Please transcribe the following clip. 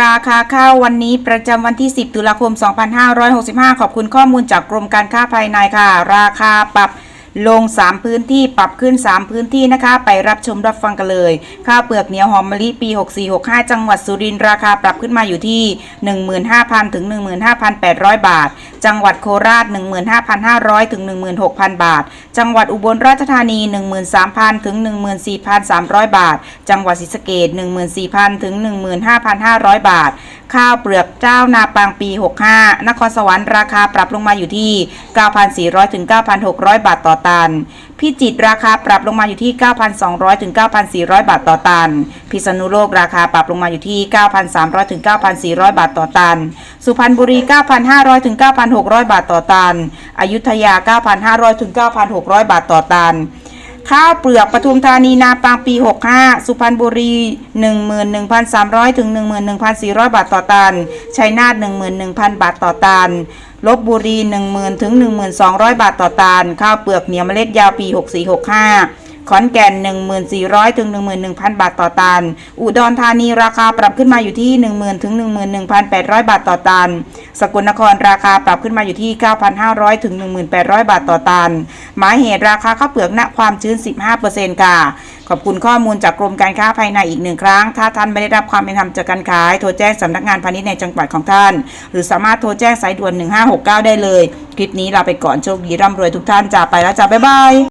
ราคาข้าววันนี้ประจำวันที่ 10 ตุลาคม 2565 ขอบคุณข้อมูลจากกรมการค้าภายในค่ะ ราคาปรับ ลง 3 พื้นที่ปรับขึ้น 3 พื้นที่นะคะ ไปรับชมรับฟังกันเลย ข้าวเปลือกเหนียวหอมมะลิปี 6465 จังหวัดสุรินทร์ราคาปรับขึ้นมาอยู่ที่ 15,000 ถึง 15,800 บาท จังหวัดโคราช 15,500 ถึง 16,000 บาท จังหวัดอุบลราชธานี 13,000 ถึง 14,300 บาท จังหวัดศรีสะเกษ14,000 ถึง 15,500 บาท ข้าวเปลือกเจ้านาปังปี 65 นครสวรรค์ราคาปรับลงมาอยู่ที่ 9,400ถึง9,600 บาทต่อตัน พิจิตรราคาปรับลงมาอยู่ที่ 9,200ถึง9,400 บาทต่อตัน พิษณุโลกราคาปรับลงมาอยู่ที่ 9,300ถึง9,400 บาทต่อตัน สุพรรณบุรี 9,500ถึง9,600 บาทต่อตัน อยุธยา 9,500ถึง9,600 บาทต่อตัน ข้าวเปลือกปทุมธานีนาปางปี 65 สุพรรณบุรี 11,300 ถึง 11,400 บาทต่อตัน ชัยนาท11,000 บาทต่อตันลบบุรี 10,000 ถึง 1200 บาทต่อตัน ข้าวเปลือกเหนียวเมล็ดยาวปี 6465 ขอนแก่น 1,400 ถึง 11,000 บาทต่อตัน อุดรธานีราคาปรับขึ้นมาอยู่ที่ 10,000 ถึง 11,800 บาทต่อตัน สกลนครราคาปรับขึ้นมาอยู่ที่ 9,500 ถึง 1,800 บาทต่อตัน หมายเหตุราคาข้าวเปลือกณความชื้น 15%ค่ะ ขอบคุณข้อมูลจากกรมการค้าภายในอีกหนึ่งครั้ง ถ้าท่านไม่ได้รับความเป็นธรรมจากการขาย โทรแจ้งสำนักงานพาณิชย์ในจังหวัดของท่าน หรือสามารถโทรแจ้งสายด่วน 1569 ได้เลย คลิปนี้ลาไปก่อน โชคดีร่ำรวยทุกท่านจ้าไปแล้วจ้าบ๊ายบาย